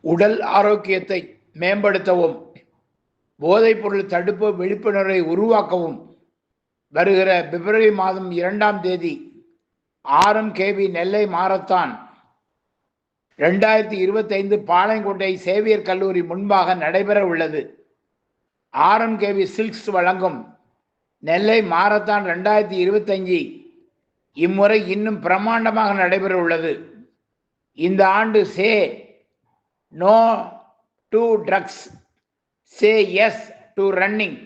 உடல் ஆரோக்கியத்தை மேம்படுத்தவும் போதைப்பொருள் தடுப்பு விழிப்புணர்வை உருவாக்கவும் வருகிற பிப்ரவரி மாதம் இரண்டாம் தேதி ஆரம் கேவி நெல்லை மாரத்தான் ரெண்டாயிரத்தி இருபத்தைந்து பாளையங்கோட்டை சேவியர் கல்லூரி முன்பாக நடைபெற உள்ளது. ஆரம் சில்க்ஸ் வழங்கும் நெல்லை மாரத்தான் ரெண்டாயிரத்தி இருபத்தஞ்சு இம்முறை இன்னும் பிரம்மாண்டமாக நடைபெற உள்ளது. இந்த ஆண்டு say no to drugs say yes to running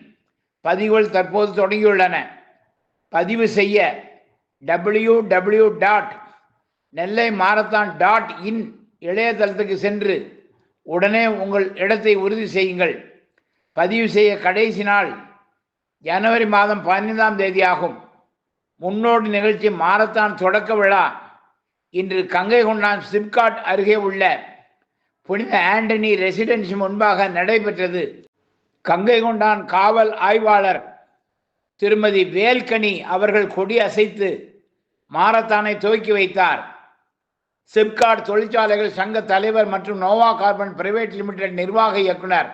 பதிவுகள் தற்போது தொடங்கியுள்ளன. பதிவு செய்ய W W dot Nellai marathon dot in இளையதளத்துக்கு சென்று உடனே உங்கள் இடத்தை உறுதி செய்யுங்கள். பதிவு செய்ய கடைசி நாள் ஜனவரி மாதம் பதினைந்தாம் தேதி ஆகும் முன்னோடி நிகழ்ச்சி மாரத்தான் தொடக்க விழா. இன்று கங்கை கொண்டான் சிப்காட் அருகே உள்ள புனித ஆண்டனி ரெசிடென்சி முன்பாக நடைபெற்றது. கங்கை கொண்டான் காவல் ஆய்வாளர் திருமதி வேல்கனி அவர்கள் கொடி அசைத்து மாரத்தானை துவக்கி வைத்தார். சிப்காட் தொழிற்சாலைகள் சங்க தலைவர் மற்றும் நோவா கார்பன் பிரைவேட் லிமிடெட் நிர்வாக இயக்குனர்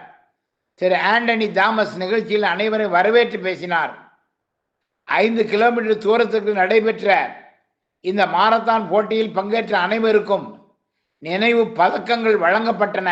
திரு ஆண்டனி தாமஸ் நிகழ்ச்சியில் அனைவரை வரவேற்று பேசினார். ஐந்து கிலோமீட்டர் தூரத்துக்கு நடைபெற்ற இந்த மாரத்தான் போட்டியில் பங்கேற்ற அனைவருக்கும் நினைவு பதக்கங்கள் வழங்கப்பட்டன.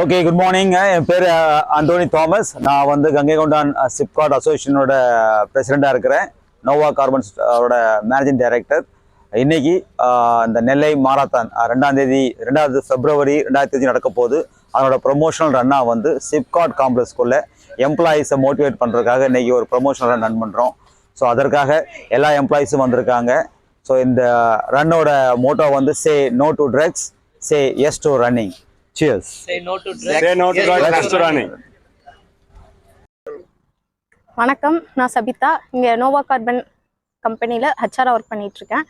ஓகே குட் மார்னிங் என் பேர் அந்தோனி தாமஸ் நான் வந்து கங்கை கொண்டான் சிப்காட் அசோசியேஷனோட பிரசிடெண்ட்டாக இருக்கிறேன். நோவா கார்பன்ஸ் uh, அவரோட மேனேஜிங் டைரக்டர் இன்னைக்கு uh, இந்த நெல்லை மாரத்தான் uh, ரெண்டாம் தேதி ரெண்டாவது பிப்ரவரி ரெண்டாயிரத்தி தேதி நடக்க போகுது. அதனோட ப்ரொமோஷனல் ரன்னாக வந்து சிப்காட் காம்ப்ளெக்ஸ்குள்ளே எம்ப்ளாயீஸை மோட்டிவேட் பண்ணுறதுக்காக இன்றைக்கி ஒரு ப்ரொமோஷனல் ரன் ரன் பண்ணுறோம் ஸோ அதற்காக எல்லா எம்ப்ளாயீஸும் வந்திருக்காங்க. ஸோ இந்த ரன்னோட மோட்டோ வந்து say no to drugs say yes to running cheers Say no to drugs. Say no to drugs, yes to running. வணக்கம் நான் சபிதா இங்கே நோவா கார்பன் கம்பெனியில் ஹச்ஆராக ஒர்க் பண்ணிட்டு இருக்கேன்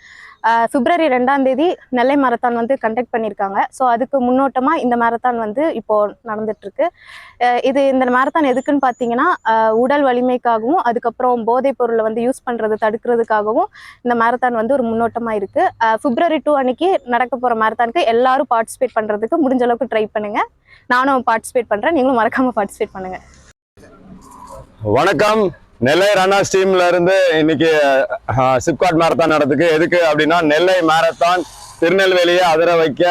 ஆஹ் பிப்ரவரி ரெண்டாம் தேதி நெல்லை மாரத்தான் வந்து கண்டக்ட் பண்ணியிருக்காங்க ஸோ அதுக்கு முன்னோட்டமாக இந்த மாரத்தான் வந்து இப்போ நடந்துட்டு இருக்கு இது இந்த மாரத்தான் எதுக்குன்னு பார்த்தீங்கன்னா உடல் வலிமைக்காகவும் அதுக்கப்புறம் போதைப் பொருளை வந்து யூஸ் பண்ணுறது தடுக்கிறதுக்காகவும் இந்த மாரத்தான் வந்து ஒரு முன்னோட்டமாக இருக்கு. ஆஹ் பிப்ரவரி டூ அன்னைக்கு நடக்க போகிற மாரத்தானுக்கு எல்லாரும் பார்ட்டிசிபேட் பண்ணுறதுக்கு முடிஞ்ச அளவுக்கு ட்ரை பண்ணுங்க. நானும் பார்ட்டிசிபேட் பண்ணுறேன் நீங்களும் மறக்காமல் பார்ட்டிசிபேட் பண்ணுங்க. வணக்கம். நெல்லை ரன்னர்ஸ் டீம்ல இருந்து இன்னைக்கு சிப்காட் மேரத்தான் நடத்துக்கு எதுக்கு அப்படின்னா நெல்லை மேரத்தான் திருநெல்வேலியை அதிர வைக்க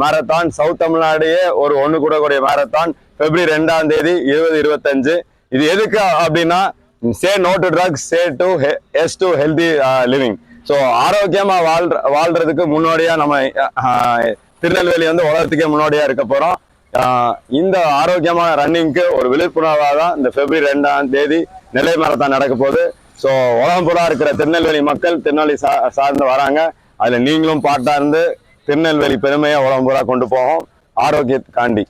மேரத்தான் சவுத் தமிழ்நாடையே ஒரு ஒன்று கூடக்கூடிய மேரத்தான் பிப்ரவரி ரெண்டாம் தேதி இருபது இருபத்தஞ்சு. இது எதுக்கு அப்படின்னா say no to drugs say to yes to healthy living so ஆரோக்கியமாக வாழ்ற வாழ்றதுக்கு முன்னோடியாக நம்ம திருநெல்வேலி வந்து உலகத்துக்கே முன்னோடியாக இருக்க போகிறோம் இந்த ஆரோக்கியமான ரன்னிங்க்கு ஒரு விழிப்புணர்வாக தான் இந்த பிப்ரவரி ரெண்டாம் தேதி நெல்லை மாரத்தான் நடக்க போகுது. ஸோ உலகம் பூரா இருக்கிற திருநெல்வேலி மக்கள் திருநெல்வேலி சா சார்ந்து வராங்க. அதில் நீங்களும் பாட்டாக இருந்து திருநெல்வேலி பெருமையை உலகம் பூரா கொண்டு போவோம். ஆரோக்கியத்துக்காண்டி